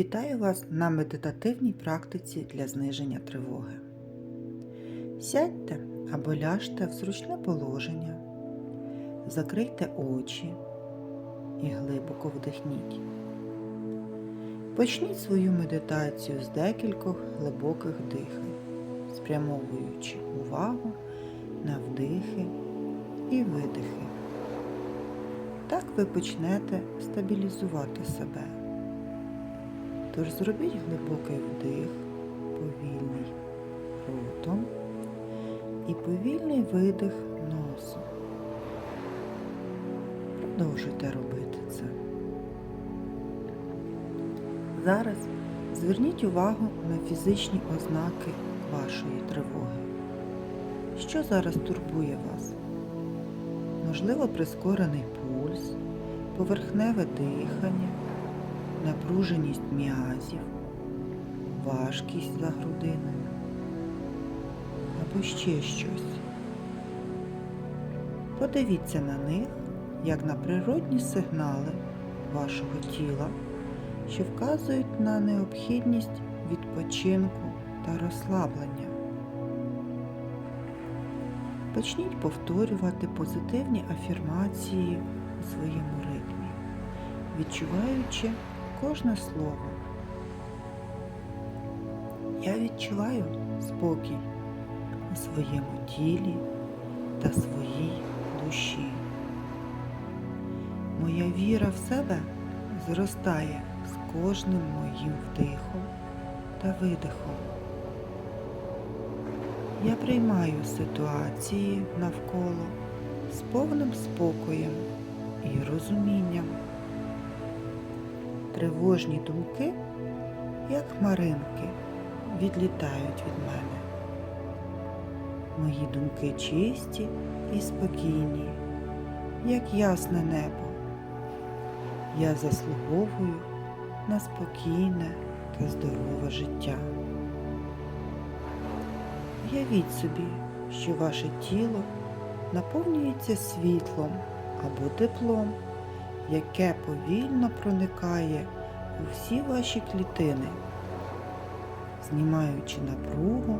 Вітаю вас на медитативній практиці для зниження тривоги. Сядьте або ляжте в зручне положення, закрийте очі і глибоко вдихніть. Почніть свою медитацію з декількох глибоких дихань, спрямовуючи увагу на вдихи і видихи. Так ви почнете стабілізувати себе. Тож зробіть глибокий вдих, повільний ротом і повільний видих носом. Продовжуйте робити це. Зараз зверніть увагу на фізичні ознаки вашої тривоги. Що зараз турбує вас? Можливо, прискорений пульс, поверхневе дихання, напруженість м'язів, важкість за грудиною або ще щось. Подивіться на них як на природні сигнали вашого тіла, що вказують на необхідність відпочинку та розслаблення. Почніть повторювати позитивні афірмації у своєму ритмі, відчуваючи кожне слово. Я відчуваю спокій у своєму тілі та своїй душі. Моя віра в себе зростає з кожним моїм вдихом та видихом. Я приймаю ситуації навколо з повним спокоєм і розумінням. Тривожні думки, як хмаринки, відлітають від мене. Мої думки чисті і спокійні, як ясне небо. Я заслуговую на спокійне та здорове життя. Уявіть собі, що ваше тіло наповнюється світлом або теплом, яке повільно проникає у всі ваші клітини, знімаючи напругу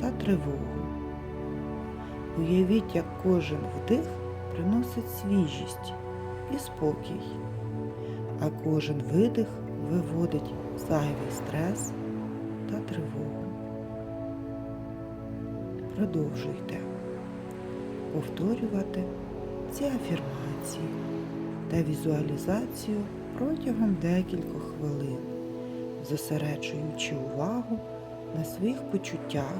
та тривогу. Уявіть, як кожен вдих приносить свіжість і спокій, а кожен видих виводить зайвий стрес та тривогу. Продовжуйте повторювати ці афірмації та візуалізацію протягом декількох хвилин, зосереджуючи увагу на своїх почуттях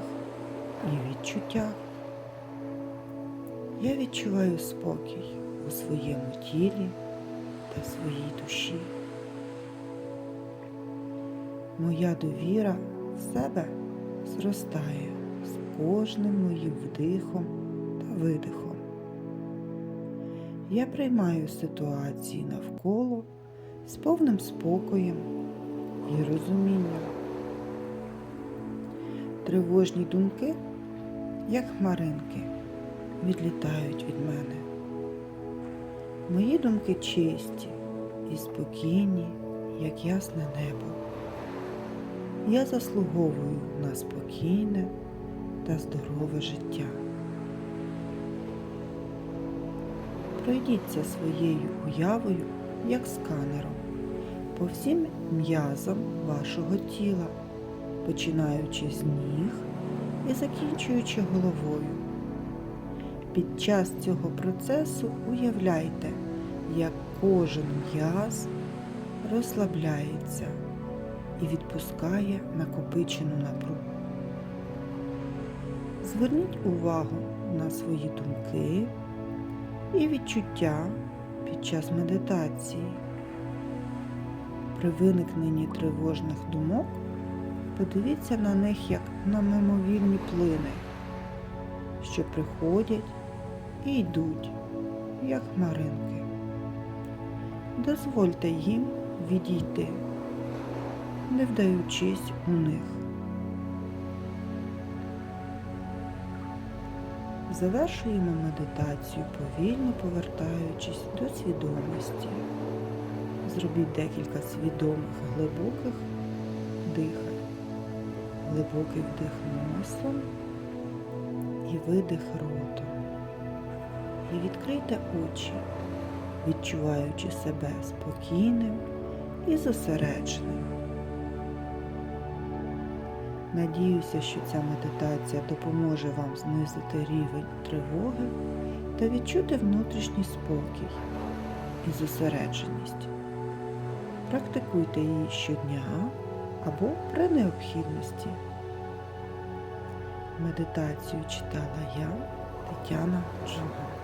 і відчуттях. Я відчуваю спокій у своєму тілі та своїй душі. Моя довіра в себе зростає з кожним моїм вдихом та видихом. Я приймаю ситуації навколо з повним спокоєм і розумінням. Тривожні думки, як хмаринки, відлітають від мене. Мої думки чисті і спокійні, як ясне небо. Я заслуговую на спокійне та здорове життя. Пройдіться своєю уявою, як сканером, по всім м'язам вашого тіла, починаючи з ніг і закінчуючи головою. Під час цього процесу уявляйте, як кожен м'яз розслабляється і відпускає накопичену напругу. Зверніть увагу на свої думки і відчуття під час медитації. При виникненні тривожних думок подивіться на них як на мимовільні плини, що приходять і йдуть, як хмаринки. Дозвольте їм відійти, не вдаючись у них. Завершуємо медитацію, повільно повертаючись до свідомості. зробіть декілька свідомих глибоких дихань. Глибокий вдих носом і видих ротом. І відкрийте очі, відчуваючи себе спокійним і зосередженим. Надіюся, що ця медитація допоможе вам знизити рівень тривоги та відчути внутрішній спокій і зосередженість. Практикуйте її щодня або при необхідності. Медитацію читала я, Тетяна Жуга.